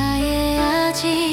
나의 아직